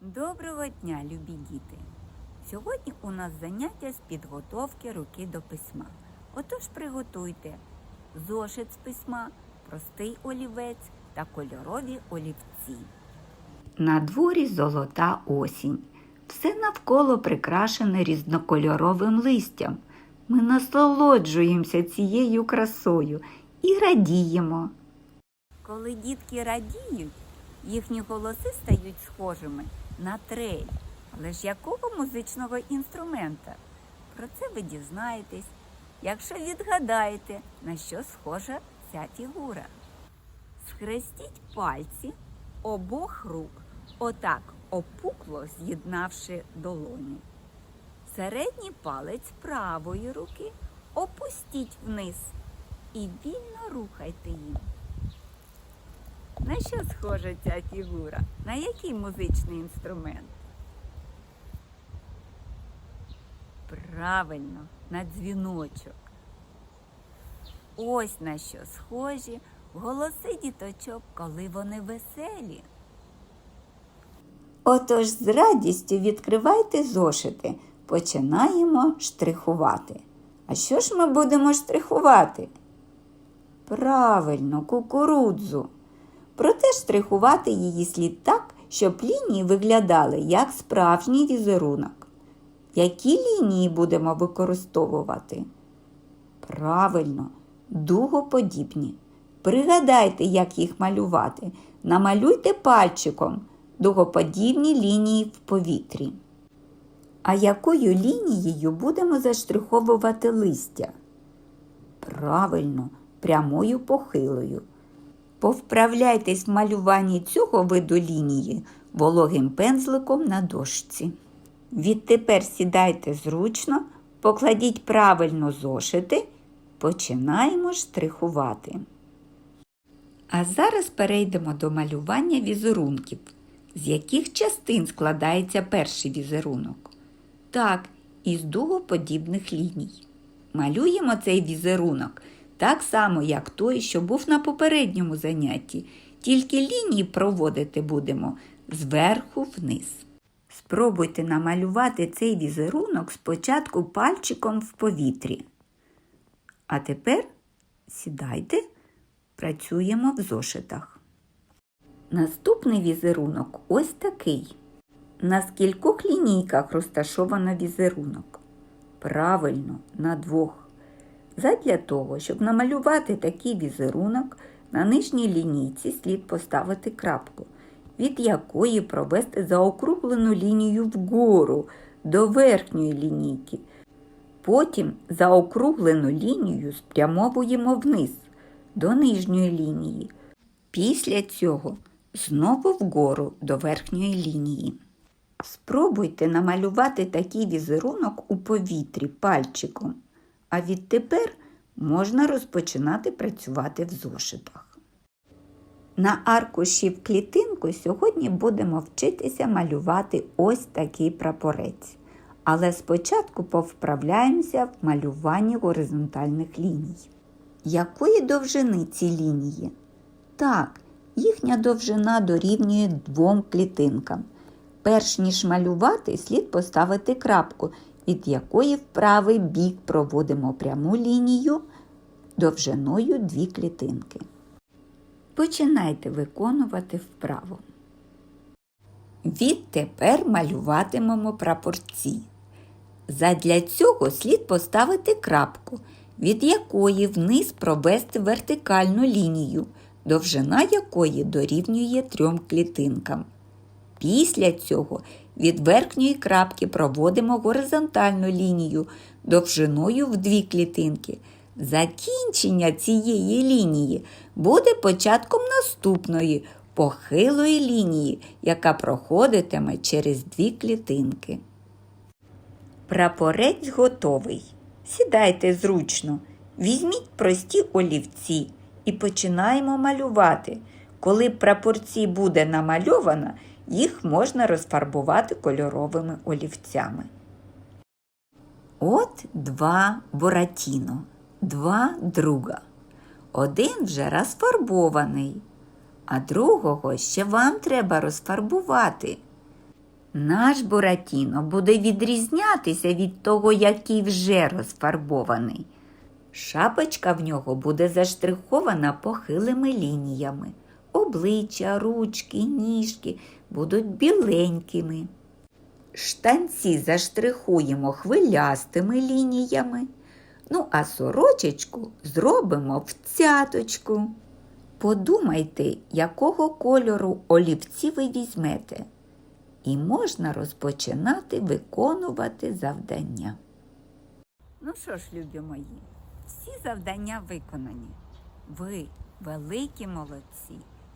Доброго дня, любі діти! Сьогодні у нас заняття з підготовки руки до письма. Отож приготуйте зошит з письма, простий олівець та кольорові олівці. На дворі золота осінь. Все навколо прикрашене різнокольоровим листям. Ми насолоджуємося цією красою і радіємо. Коли дітки радіють, їхні голоси стають схожими на трель. Але ж якого музичного інструмента? Про це ви дізнаєтесь, якщо відгадаєте, на що схожа ця фігура. Схрестіть пальці обох рук, отак опукло з'єднавши долоні. Середній палець правої руки опустіть вниз і вільно рухайте їм. На що схожа ця фігура? На який музичний інструмент? Правильно, на дзвіночок. Ось на що схожі голоси діточок, коли вони веселі. Отож з радістю відкривайте зошити. Починаємо штрихувати. А що ж ми будемо штрихувати? Правильно, кукурудзу. Проте штрихувати її слід так, щоб лінії виглядали як справжній візерунок. Які лінії будемо використовувати? Правильно, дугоподібні. Пригадайте, як їх малювати. Намалюйте пальчиком дугоподібні лінії в повітрі. А якою лінією будемо заштриховувати листя? Правильно, прямою похилою. Повправляйтесь в малюванні цього виду лінії вологим пензликом на дошці. Відтепер сідайте зручно, покладіть правильно зошити, починаємо штрихувати. А зараз перейдемо до малювання візерунків, з яких частин складається перший візерунок. Так, із дугоподібних ліній. Малюємо цей візерунок так само, як той, що був на попередньому занятті, тільки лінії проводити будемо зверху вниз. Спробуйте намалювати цей візерунок спочатку пальчиком в повітрі. А тепер сідайте, працюємо в зошитах. Наступний візерунок ось такий. На скількох лінійках розташовано візерунок? Правильно, на двох. Задля того, щоб намалювати такий візерунок, на нижній лінійці слід поставити крапку, від якої провести заокруглену лінію вгору до верхньої лінійки. Потім заокруглену лінію спрямовуємо вниз до нижньої лінії. Після цього знову вгору до верхньої лінії. Спробуйте намалювати такий візерунок у повітрі пальчиком, а відтепер можна розпочинати працювати в зошитах. На аркуші в клітинку сьогодні будемо вчитися малювати ось такий прапорець. Але спочатку повправляємося в малюванні горизонтальних ліній. Якої довжини ці лінії? Так, їхня довжина дорівнює двом клітинкам. Перш ніж малювати, слід поставити крапку, від якої в правий бік проводимо пряму лінію довжиною дві клітинки. Починайте виконувати вправу. Відтепер малюватимемо прапорці. Задля цього слід поставити крапку, від якої вниз провести вертикальну лінію, довжина якої дорівнює трьом клітинкам. Після цього від верхньої крапки проводимо горизонтальну лінію довжиною в дві клітинки. Закінчення цієї лінії буде початком наступної похилої лінії, яка проходитиме через дві клітинки. Прапорець готовий. Сідайте зручно, візьміть прості олівці і починаємо малювати. Коли прапорці буде намальовано, їх можна розфарбувати кольоровими олівцями. От два Боратіно, два друга. Один вже розфарбований, а другого ще вам треба розфарбувати. Наш Буратіно буде відрізнятися від того, який вже розфарбований. Шапочка в нього буде заштрихована похилими лініями. Обличчя, ручки, ніжки будуть біленькими. Штанці заштрихуємо хвилястими лініями. Ну, а сорочечку зробимо в цяточку. Подумайте, якого кольору олівці ви візьмете. І можна розпочинати виконувати завдання. Ну що ж, любі мої, всі завдання виконані. Ви великі молодці,